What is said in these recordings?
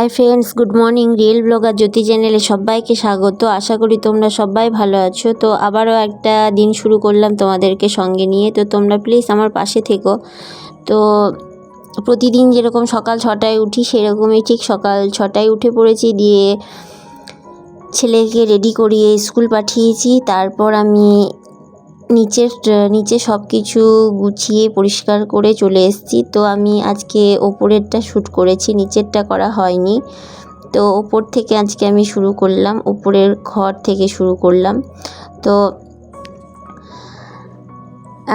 Hi friends good morning real blogger Jyoti চ্যানেলে সবাইকে স্বাগত। আশা করি তোমরা সবাই ভালো আছো। তো আবারও একটা দিন শুরু করলাম তোমাদেরকে সঙ্গে নিয়ে। তো তোমরা প্লিজ আমার পাশে থেকো। তো প্রতিদিন যেরকম সকাল ছটায় উঠি, সেরকমই ঠিক সকাল ছটায় উঠে পড়েছি। দিয়ে ছেলেকে রেডি করিয়ে স্কুল পাঠিয়েছি। তারপর আমি নিচের নিচে সব কিছু গুছিয়ে পরিষ্কার করে চলে এসেছি। তো আমি আজকে ওপরেরটা শ্যুট করেছি, নিচেরটা করা হয়নি। তো ওপর থেকে আজকে আমি শুরু করলাম, ওপরের ঘর থেকে শুরু করলাম। তো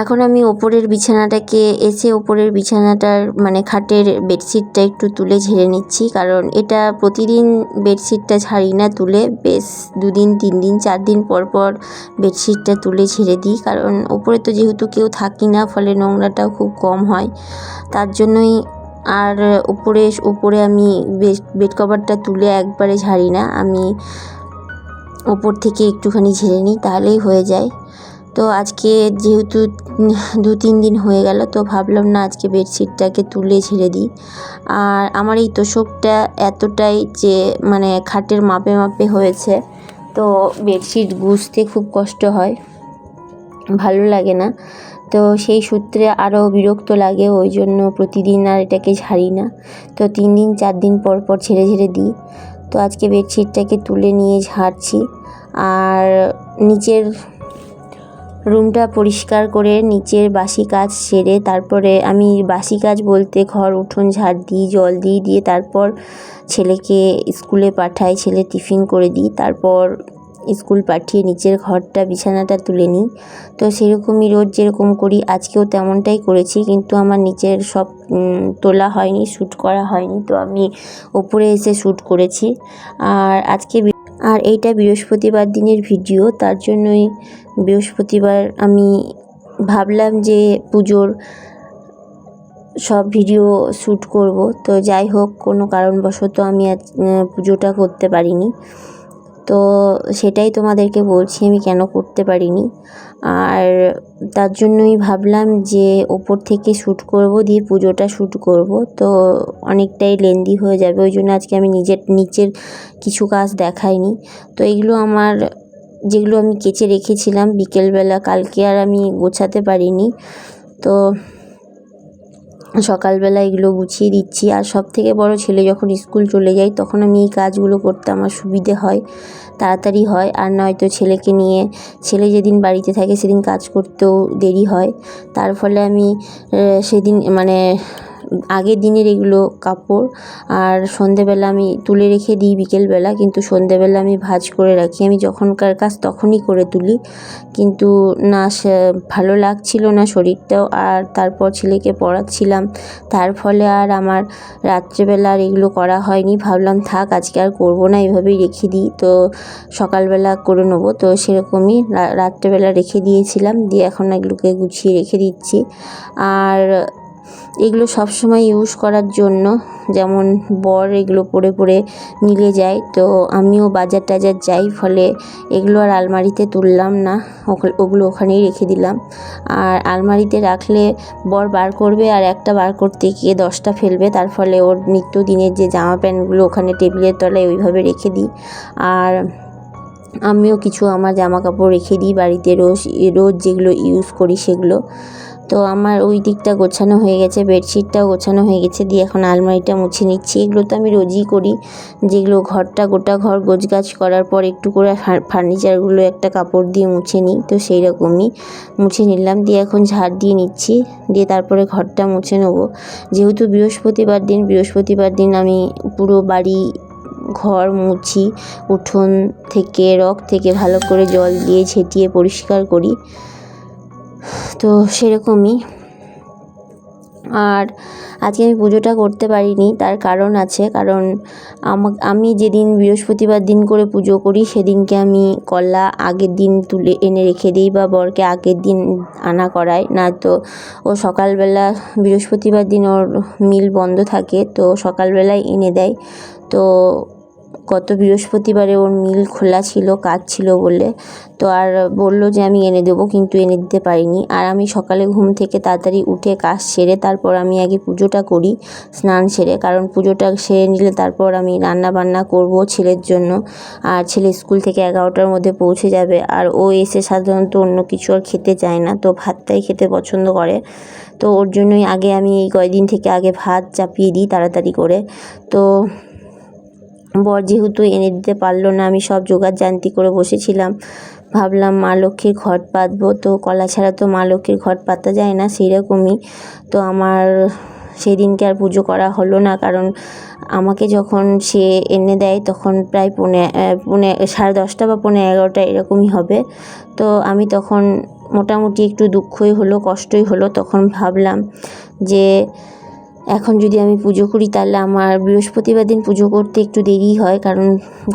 এখন আমি ওপরের বিছানাটাকে এসে ওপরের বিছানাটার মানে খাটের বেডশিটটা একটু তুলে ঝেড়ে নিচ্ছি। কারণ এটা প্রতিদিন বেডশিটটা ঝাড়ি না তুলে, বেশ দুদিন তিন দিন চার দিন পর পর বেডশিটটা তুলে ঝেড়ে দিই। কারণ ওপরে তো যেহেতু কেউ থাকি না, ফলে নোংরাটাও খুব কম হয়। তার জন্যই আর উপরে উপরে আমি বেড কভারটা তুলে একবারে ঝাড়ি না। আমি ওপর থেকে একটুখানি ঝেড়ে নিই, তাহলেই হয়ে যায়। তো আজকে যেহেতু দু তিন দিন হয়ে গেল, তো ভাবলাম না আজকে বেডশিটটাকে তুলে ছেড়ে দিই। আর আমার এই তোষকটা এতটাই যে মানে খাটের মাপে মাপে হয়েছে, তো বেডশিট গুছতে খুব কষ্ট হয়, ভালো লাগে না। তো সেই সূত্রে আরও বিরক্ত লাগে, ওই জন্য প্রতিদিন আর এটাকে ঝাড়ি না। তো তিন দিন, চার দিন পর পর ছেড়ে ছেড়ে দিই। তো আজকে বেডশিটটাকে তুলে নিয়ে ঝাড়ছি। আর নিচের রুমটা পরিষ্কার করে নিচের বাসি কাজ সেরে তারপরে আমি বাসি কাজ বলতে ঘর, উঠোন, ঝাড় দিই, জল দিই, দিয়ে তারপর ছেলেকে স্কুলে পাঠাই, ছেলে টিফিন করে দিই, তারপর স্কুল পাঠিয়ে নিচের ঘরটা, বিছানাটা তুলে নিই। তো সেরকমই রোজ যেরকম করি, আজকেও তেমনটাই করেছি, কিন্তু আমার নিচের সব তোলা হয়নি, শ্যুট করা হয়নি, তো আমি ওপরে এসে শ্যুট করেছি। আর আজকে আর এইটা বৃহস্পতিবার দিনের ভিডিও, তার জন্যই বৃহস্পতিবার আমি ভাবলাম যে পুজোর সব ভিডিও শ্যুট করব। তো যাই হোক, কোনো কারণবশত আমি পুজোটা করতে পারিনি। তো সেটাই তোমাদেরকে বলছি, আমি কেন করতে পারিনি। আর তার জন্যই ভাবলাম যে ওপর থেকে শ্যুট করব, দিয়ে পুজোটা শ্যুট করব। তো অনেকটাই লেন্দি হয়ে যাবে, ওই জন্য আজকে আমি নিজের, নিচের কিছু কাজ দেখাইনি। তো এগুলো আমার, যেগুলো আমি কেচে রেখেছিলাম বিকেলবেলা, কালকে আর আমি গোছাতে পারিনি। তো সকালবেলা এগুলো গুছিয়ে দিচ্ছি। আর সব থেকে বড় ছেলে যখন স্কুল চলে যায়, তখন আমি এই কাজগুলো করতে আমার সুবিধে হয়, তাড়াতাড়ি হয়। আর নয়তো ছেলেকে নিয়ে, ছেলে যেদিন বাড়িতে থাকে সেদিন কাজ করতেও দেরি হয়। তার ফলে আমি সেদিন মানে আগের দিনের এগুলো কাপড় আর সন্ধেবেলা আমি তুলে রেখে দিই বিকেলবেলা, কিন্তু সন্ধেবেলা আমি ভাজ করে রাখি। আমি যখনকার কাজ তখনই করে তুলি, কিন্তু না ভালো লাগছিল না শরীরটাও আর তারপর ছেলেকে পড়াচ্ছিলাম। তার ফলে আর আমার রাত্রেবেলা আর এগুলো করা হয়নি। ভাবলাম, থাক, আজকে আর করব না, এভাবেই রেখে দিই। তো সকালবেলা করে নেব। তো সেরকমই রাত্রেবেলা রেখে দিয়েছিলাম। দিয়ে এখন এগুলোকে গুছিয়ে রেখে দিচ্ছি। আর এগুলো সব সময় ইউজ করার জন্য, যেমন বর এগুলো পরে পরে মিলে যায়। তো আমিও বাজার টাজার যাই, ফলে এগুলো আর আলমারিতে তুললাম না ওগুলো ওখানেই রেখে দিলাম। আর আলমারিতে রাখলে বর বার করবে আর একটা বার করতে গিয়ে দশটা ফেলবে, তার ফলে ওর নিত্যদিনের যে জামা প্যান্টগুলো ওখানে টেবিলের তলায় ওইভাবে রেখে দিই। আর আমিও কিছু আমার জামা কাপড় রেখে দিই বাড়িতে, রোজ রোজ যেগুলো ইউজ করি সেগুলো। তো আমার ওই দিকটা গোছানো হয়ে গেছে, বেডশিটটাও গোছানো হয়ে গেছে, দিয়ে এখন আলমারিটা মুছে নিচ্ছি। এগুলো তো আমি রোজই করি, যেগুলো ঘরটা গোটা ঘর গোছগাছ করার পর একটু করে ফার্নিচারগুলো একটা কাপড় দিয়ে মুছে নিই, তো সেই রকমই মুছে নিলাম, দিয়ে এখন ঝাড় দিয়ে নিচ্ছি, দিয়ে তারপরে ঘরটা মুছে নেব। যেহেতু বৃহস্পতিবার দিন বৃহস্পতিবার দিন আমি পুরো বাড়ি ঘর মুছি, উঠোন থেকে, রক থেকে ভালো করে জল দিয়ে ছেটিয়ে পরিষ্কার করি। তো সেরকমই। আর আজকে আমি পুজোটা করতে পারিনি, তার কারণ আছে, কারণ আমি যেদিন বৃহস্পতিবার দিন করে পুজো করি, সেদিনকে আমি কলা আগের দিন তুলে এনে রেখে দিই বা বরকে আগের দিন আনা করাই। না তো, ও সকালবেলা, বৃহস্পতিবার দিন ওর মিল বন্ধ থাকে, তো সকালবেলায় এনে দেয়। তো গত বৃহস্পতিবারে ওর মিল খোলা ছিল কাজ ছিল বলে। তো আর বলল যে, আমি এনে দেবো, কিন্তু এনে দিতে পারিনি। আর আমি সকালে ঘুম থেকে তাড়াতাড়ি উঠে কাজ সেরে তারপর আমি আগে পুজোটা করি, স্নান সেরে। কারণ পুজোটা সেরে নিলে তারপর আমি রান্না বান্না করব ছেলের জন্য। আর ছেলে স্কুল থেকে এগারোটার মধ্যে পৌঁছে যাবে। আর ও এসে সাধারণত অন্য কিছু আর খেতে চায় না। তো ভাতটাই খেতে পছন্দ করে। তো ওর জন্যই আগে আমি এই কয়দিন থেকে আগে ভাত চাপিয়ে দিই তাড়াতাড়ি করে। তো বর যেহেতু এনে দিতে পারল না, আমি সব জোগাড় জান্তি করে বসেছিলাম। ভাবলাম মা লক্ষ্মীর ঘট পাতবো, তো কলা ছাড়া তো মা লক্ষ্মীর ঘট পাতা যায় না সেরকমই তো আমার সেদিনকে আর পুজো করা হলো না, কারণ আমাকে যখন সে এনে দেয় তখন প্রায় পৌনে পৌনে, সাড়ে দশটা বা পৌনে এগারোটা এরকমই হবে। তো আমি তখন মোটামুটি একটু দুঃখই হলো, কষ্টই হলো, তখন ভাবলাম যে এখন যদি আমি পুজো করি, তাহলে আমার বৃহস্পতিবার দিন পুজো করতে একটু দেরি হয়, কারণ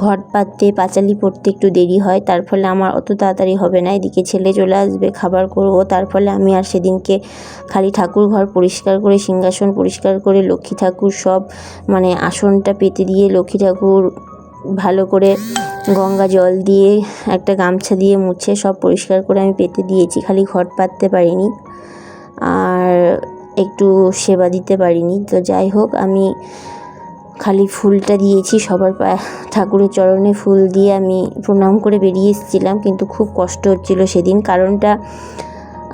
ঘট পাততে পাঁচালি পড়তে একটু দেরি হয়। তার ফলে আমার অত তাড়াতাড়ি হবে না, এদিকে ছেলে চলে আসবে, খাবার করব। তার ফলে আমি আর সেদিনকে খালি ঠাকুর ঘর পরিষ্কার করে, সিংহাসন পরিষ্কার করে, লক্ষ্মী ঠাকুর সব মানে আসনটা পেতে দিয়ে লক্ষ্মী ঠাকুর ভালো করে গঙ্গা জল দিয়ে, একটা গামছা দিয়ে মুছে সব পরিষ্কার করে আমি পেতে দিয়েছি। খালি ঘট পাততে পারিনি। আর একটু সেবা দিতে পারিনি। তো যাই হোক, আমি খালি ফুলটা দিয়েছি, সবার পায়ে ঠাকুরের চরণে ফুল দিয়ে আমি প্রণাম করে বেরিয়ে এসেছিলাম, কিন্তু খুব কষ্ট হচ্ছিল সেদিন। কারণটা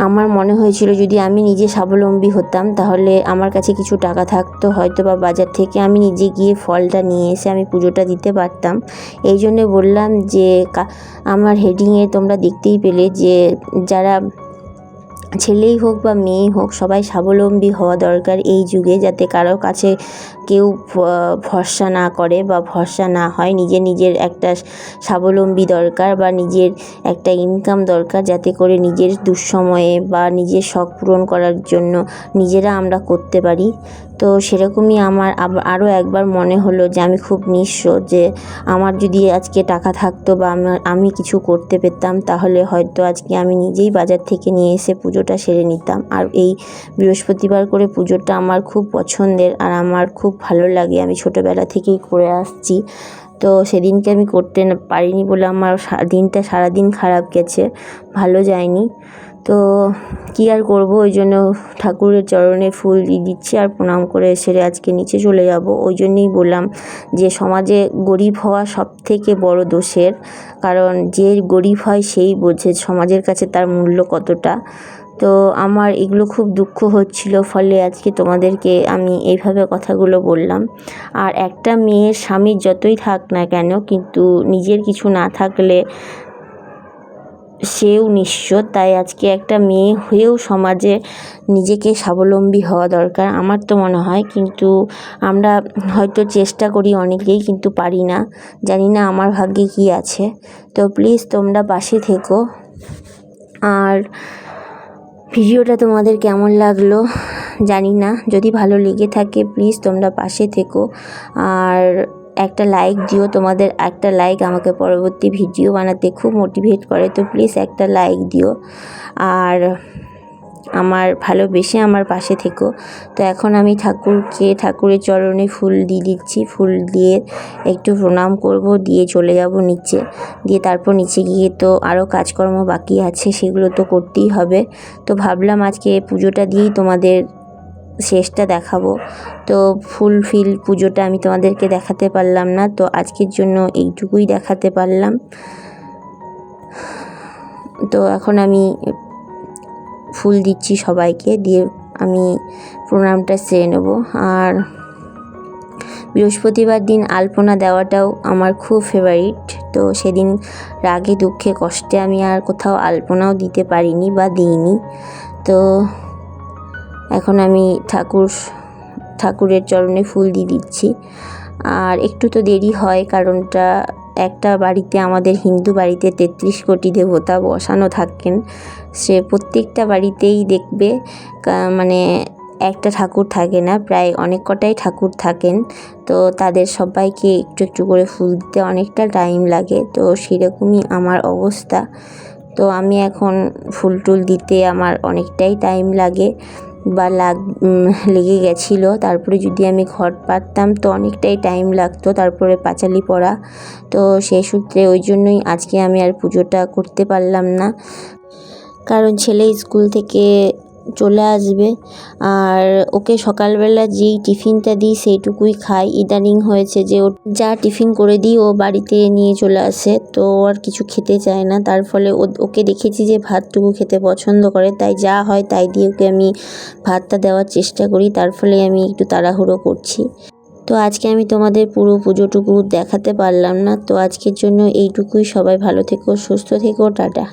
আমার মনে হয়েছিল যদি আমি নিজে স্বাবলম্বী হতাম, তাহলে আমার কাছে কিছু টাকা থাকতো। হয়তো বা বাজার থেকে আমি নিজে গিয়ে ফলটা নিয়ে এসে আমি পুজোটা দিতে পারতাম। এই জন্যে বললাম যে আমার হেডিংয়ে তোমরা দেখতেই পেলে যে, যারা ছেলেই হোক বা মেয়েই হোক, সবাই স্বাবলম্বী হওয়া দরকার এই যুগে যাতে কারও কাছে কেউ ভরসা না করে বা ভরসা না হয়। নিজে নিজের একটা স্বাবলম্বী দরকার বা নিজের একটা ইনকাম দরকার যাতে করে নিজের দুঃসময়ে বা নিজের শখ পূরণ করার জন্য নিজেরা আমরা করতে পারি। তো সেরকমই আমার আরও একবার মনে হলো যে আমি খুব নিঃস্ব যে আমার যদি আজকে টাকা থাকতো বা আমার আমি কিছু করতে পেতাম, তাহলে হয়তো আজকে আমি নিজেই বাজার থেকে নিয়ে এসে পুজোটা সেরে নিতাম। আর এই বৃহস্পতিবার করে পুজোটা আমার খুব পছন্দের আর আমার খুব ভালো লাগে। আমি ছোটোবেলা থেকেই করে আসছি। তো সেদিনকে আমি করতে পারিনি বলে আমার দিনটা সারাদিন খারাপ গেছে, ভালো যায়নি। তো কী আর করব? ওই জন্য ঠাকুরের চরণে ফুল দিয়ে দিচ্ছি আর প্রণাম করে সেরে আজকে নিচে চলে যাব। ওই জন্যেই বললাম যে সমাজে গরিব হওয়া সব থেকে বড় দোষের, কারণ যে গরিব হয় সেই বোঝে সমাজের কাছে তার মূল্য কতটা। তো আমার এগুলো খুব দুঃখ হচ্ছিল, ফলে আজকে তোমাদেরকে আমি এইভাবে কথাগুলো বললাম। আর একটা মেয়ের স্বামীর যতই থাক না কেন, কিন্তু নিজের কিছু না থাকলে সেও নিঃস্ব, তাই আজকে একটা মেয়ে হয়েও সমাজে নিজেকে স্বাবলম্বী হওয়া দরকার আমার তো মনে হয়। কিন্তু আমরা হয়তো চেষ্টা করি অনেকেই, কিন্তু পারি না। জানি না আমার ভাগ্যে কী আছে। তো প্লিজ তোমরা পাশে থেকো। আর ভিডিওটা তোমাদের কেমন লাগল জানি না। যদি ভালো লেগে থাকে, প্লিজ তোমরা পাশে থেকো। আর একটা লাইক দিও, তোমাদের একটা লাইক আমাকে পরবর্তী ভিডিও বানাতে খুব মোটিভেট করে, তো প্লিজ একটা লাইক দিও। আর আমার ভালোবেসে আমার পাশে থেকো। তো এখন আমি ঠাকুরকে, ঠাকুরের চরণে ফুল দিয়ে দিচ্ছি, ফুল দিয়ে একটু প্রণাম করব, দিয়ে চলে যাব নিচে। দিয়ে তারপর নিচে গিয়ে তো আরও কাজকর্ম বাকি আছে, সেগুলো তো করতেই হবে। তো ভাবলাম আজকে পুজোটা দিয়েই তোমাদের শেষটা দেখাবো। তো ফুল ফিল পুজোটা আমি তোমাদেরকে দেখাতে পারলাম না, তো আজকের জন্য এইটুকুই দেখাতে পারলাম। তো এখন আমি ফুল দিচ্ছি সবাইকে, দিয়ে আমি প্রণামটা সেরে নেব। আর বৃহস্পতিবার দিন আলপনা দেওয়াটাও আমার খুব ফেভারিট তো সেদিন রাগে দুঃখে কষ্টে আমি আর কোথাও আলপনাও দিতে পারিনি বা দিইনি। তো এখন আমি ঠাকুর, ঠাকুরের চরণে ফুল দিয়ে দিচ্ছি। আর একটু তো দেরি হয়, কারণটা একটা বাড়িতে, আমাদের হিন্দু বাড়িতে তেত্রিশ কোটি দেবতা বসানো থাকেন। সে প্রত্যেকটা বাড়িতেই দেখবে মানে একটা ঠাকুর থাকে না, প্রায় অনেক কটাই ঠাকুর থাকেন। তো তাদের সবাইকে একটু একটু করে ফুল দিতে অনেকটা টাইম লাগে, তো সেরকমই আমার অবস্থা। তো আমি এখন ফুল টুল দিতে আমার অনেকটাই টাইম লাগে। বা লাগ লেগে গেছিল। তারপরে যদি আমি ঘট পারতাম তো অনেকটাই টাইম লাগতো, তারপরে পাঁচালি পড়া। তো সেই সূত্রে ওই জন্যই আজকে আমি আর পুজোটা করতে পারলাম না। কারণ ছেলে স্কুল থেকে চলে আসবে। আর ওকে সকালবেলা যেই টিফিনটা দিই সেইটুকুই খায় ইদানিং হয়েছে যে ও যা টিফিন করে দিই ও বাড়িতে নিয়ে চলে আসে। তো আর কিছু খেতে চায় না। তার ফলে ওকে দেখেছি যে ভাতটুকু খেতে পছন্দ করে। তাই যা হয় তাই দিয়ে ওকে আমি ভাতটা দেওয়ার চেষ্টা করি। তার ফলে আমি একটু তাড়াহুড়ো করছি। তো আজকে আমি তোমাদের পুরো পুজোটুকু দেখাতে পারলাম না। তো আজকের জন্য এইটুকুই। সবাই ভালো থেকো, সুস্থ থেকো, টাটা।